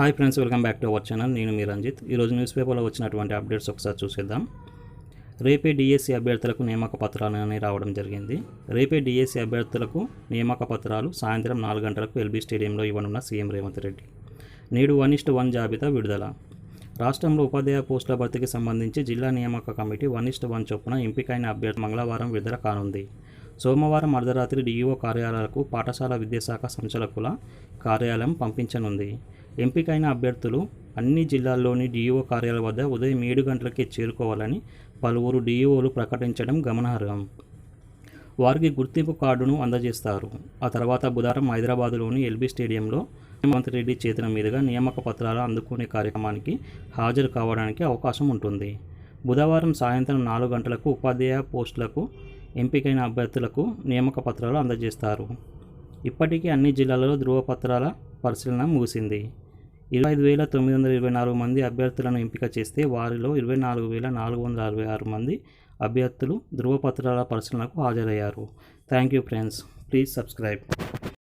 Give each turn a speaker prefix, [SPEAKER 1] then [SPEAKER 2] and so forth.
[SPEAKER 1] Hi friends welcome back to our channel నేను మీ రంజిత్. ఈరోజు న్యూస్ పేపర్లో వచ్చినటువంటి అప్డేట్స్ ఒకసారి చూసేద్దాం. రేపే డిఎస్సి అభ్యర్థులకు నియామక పత్రాలు అని రావడం జరిగింది. రేపే డిఎస్సి అభ్యర్థులకు నియామక పత్రాలు సాయంత్రం నాలుగు గంటలకు ఎల్బీ స్టేడియంలో ఇవ్వనున్న సీఎం రేవంత్ రెడ్డి. నేడు వన్ ఇస్ట్ వన్ జాబితా విడుదల. రాష్ట్రంలో ఉపాధ్యాయ పోస్టుల భర్తీకి సంబంధించి జిల్లా నియామక కమిటీ వన్ ఇస్ట్ వన్ చొప్పున ఎంపికైన అభ్యర్థి మంగళవారం విడుదల కానుంది. సోమవారం అర్ధరాత్రి డిఈఓ కార్యాలయాలకు పాఠశాల విద్యాశాఖ సంచాలకుల కార్యాలయం పంపించనుంది. ఎంపికైన అభ్యర్థులు అన్ని జిల్లాల్లోని డిఈఓ కార్యాలయం వద్ద ఉదయం ఏడు గంటలకే చేరుకోవాలని పలువురు డిఈఓలు ప్రకటించడం గమనార్హం. వారికి గుర్తింపు కార్డును అందజేస్తారు. ఆ తర్వాత బుధవారం హైదరాబాద్లోని ఎల్బీ స్టేడియంలో రేవంత్ రెడ్డి చేతుల మీదుగా నియామక పత్రాలు అందుకునే కార్యక్రమానికి హాజరు కావడానికి అవకాశం ఉంటుంది. బుధవారం సాయంత్రం నాలుగు గంటలకు ఉపాధ్యాయ పోస్టులకు ఎంపికైన అభ్యర్థులకు నియామక పత్రాలు అందజేస్తారు. ఇప్పటికీ అన్ని జిల్లాలలో ధృవపత్రాల పరిశీలన ముగిసింది. ఇరవై ఐదు వేల తొమ్మిది వందల ఇరవై నాలుగు మంది అభ్యర్థులను ఎంపిక చేస్తే వారిలో ఇరవై నాలుగు వేల నాలుగు వందల అరవై ఆరు మంది అభ్యర్థులు ధృవపత్రాల పరిశీలనకు హాజరయ్యారు. Thank you friends. Please subscribe.